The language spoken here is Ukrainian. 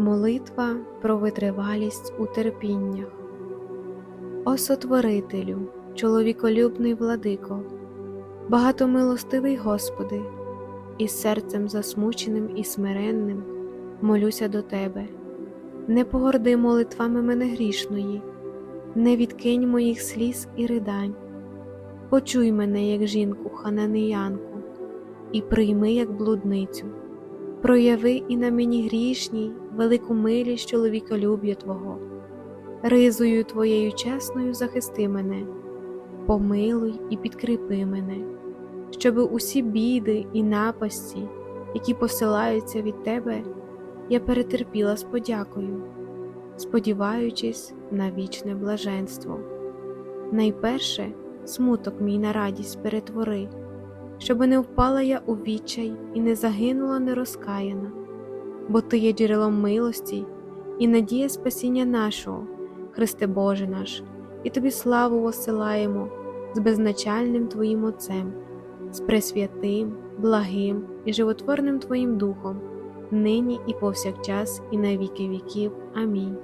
Молитва про витривалість у терпіннях. О сотворителю, чоловіколюбний владико, багатомилостивий Господи, із серцем засмученим і смиренним молюся до Тебе. Не погорди молитвами мене грішної, не відкинь моїх сліз і ридань. Почуй мене, як жінку хананеянку, і прийми як блудницю. Прояви і на мені грішній велику милість чоловіколюб'я Твого. Ризою Твоєю чесною захисти мене, помилуй і підкріпи мене, щоби усі біди і напасті, які посилаються від Тебе, я перетерпіла з подякою, сподіваючись на вічне блаженство. Найперше смуток мій на радість перетвори, щоби не впала я у відчай і не загинула нерозкаяна, бо Ти є джерелом милості і надія спасіння нашого, Христе Боже наш, і Тобі славу осилаємо з безначальним Твоїм Отцем, з пресвятим, благим і животворним Твоїм Духом, нині і повсякчас, і на віки віків. Амінь.